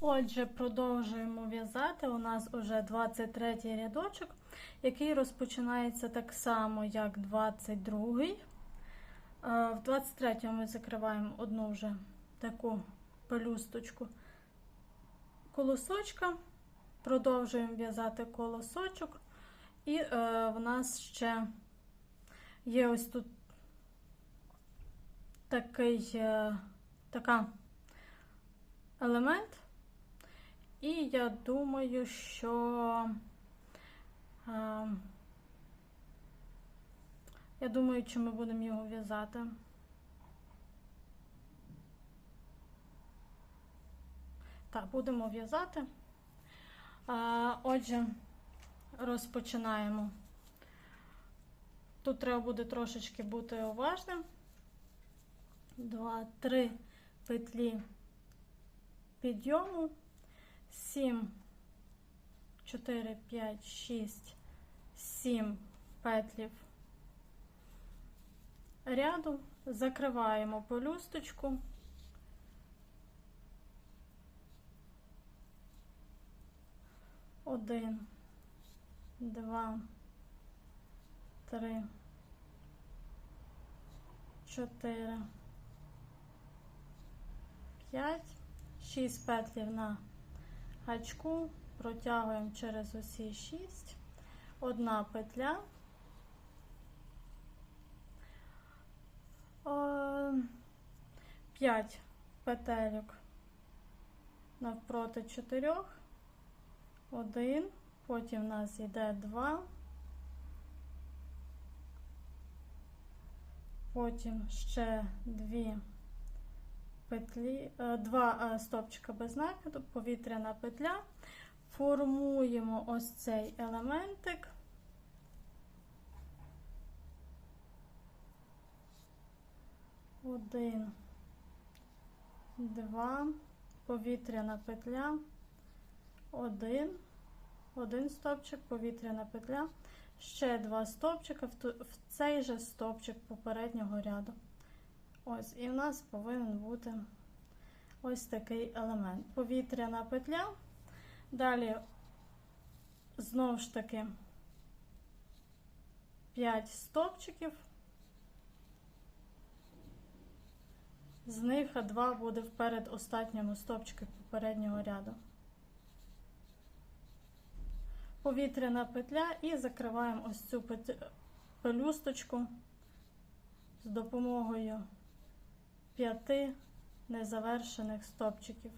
Отже, продовжуємо в'язати. У нас уже 23 рядочок, який розпочинається так само, як 22. Е, В 23 ми закриваємо одну вже таку пелюсточку колосочка, продовжуємо в'язати колосочок, і е, в нас ще є ось тут такий е, така елемент. І я думаю, що е, я думаю, що ми будемо його в'язати. Так, будемо в'язати. Отже, розпочинаємо. Тут треба буде трошечки бути уважним. Два, три петлі підйому. 7, 4, 5, 6, 7 петлів ряду, закриваємо пелюсточку. Один, два, три, чотири, п'ять, шість петлів на гачку, протягуємо через усі 6, одна петля, 5 петельок навпроти 4, 1, потім у нас йде 2, потім ще 2 петлі, е, два е, стопчика без накиду, повітряна петля. Формуємо ось цей елементик. Один, два, повітряна петля, один, один стопчик, повітряна петля, ще два стопчика в цей же стопчик попереднього ряду. Ось, і в нас повинен бути ось такий елемент. Повітряна петля. Далі, знову ж таки, 5 стопчиків. З них два буде в передостатньому стопчику попереднього ряду. Повітряна петля і закриваємо ось цю пелюсточку з допомогою п'яти незавершених стопчиків.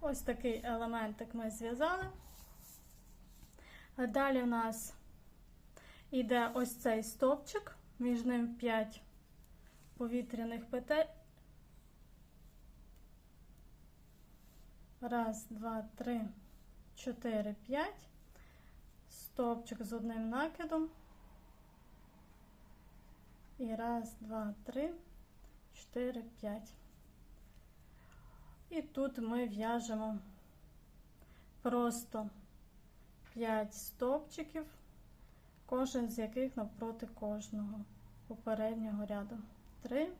Ось такий елементик ми зв'язали. Далі у нас йде ось цей стопчик, між ним 5 повітряних петель. Раз, два, три, чотири, п'ять. Стопчик з одним накидом. І раз, два, три, чотири, п'ять. І тут ми в'яжемо просто 5 стовпчиків, кожен з яких навпроти кожного попереднього ряду. 3,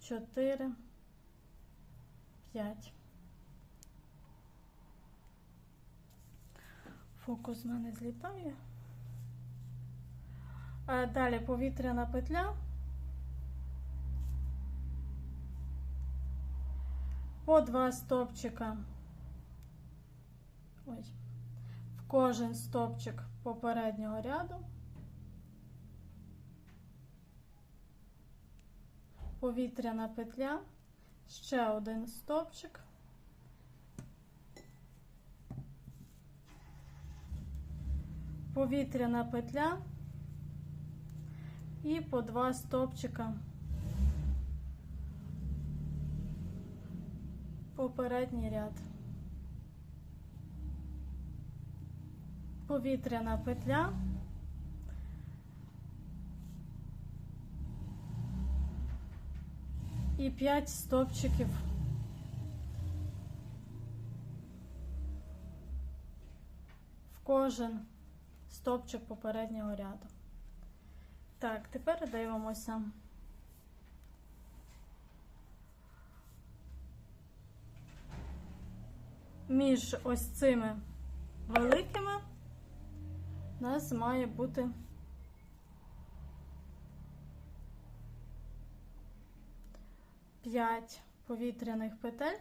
4, 5. Фокус в мене злітає. Далі повітряна петля. По два стопчика. Ой, в кожен стопчик попереднього ряду. Повітряна петля, ще один стопчик. Повітряна петля і по два стопчика попередній ряд. Повітряна петля. І 5 стопчиків в кожен стопчик попереднього ряду. Так, тепер дивимося. Між ось цими великими у нас має бути п'ять повітряних петель.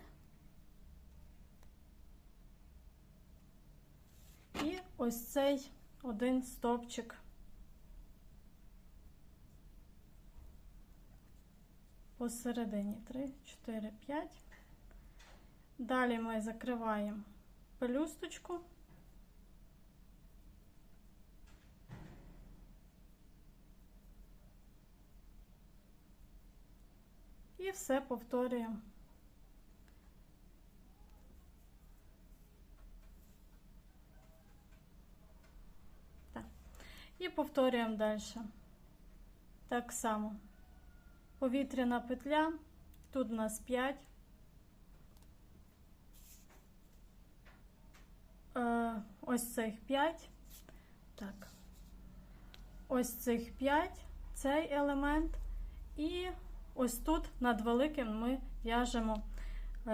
І ось цей один стовпчик посередині 3, 4, 5. Далі ми закриваємо пелюсточку. І все повторюємо. Так. І повторюємо далі. Так само. Повітряна петля. Тут у нас 5. Е, ось цих 5. Так. Ось цих 5. Цей елемент. І ось тут над великим ми в'яжемо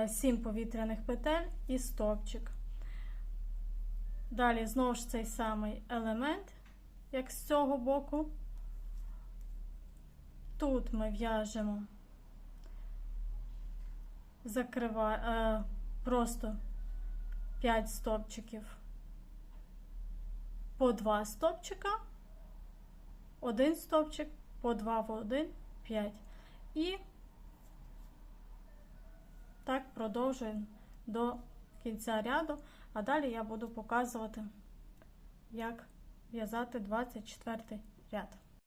7 повітряних петель і стовпчик. Далі знову ж цей самий елемент, як з цього боку. Тут ми в'яжемо, закрива, е, просто 5 стовпчиків по 2 стовпчика, один стовпчик по 2 в 1, 5. І так продовжуємо до кінця ряду, а далі я буду показувати, як в'язати 24 ряд.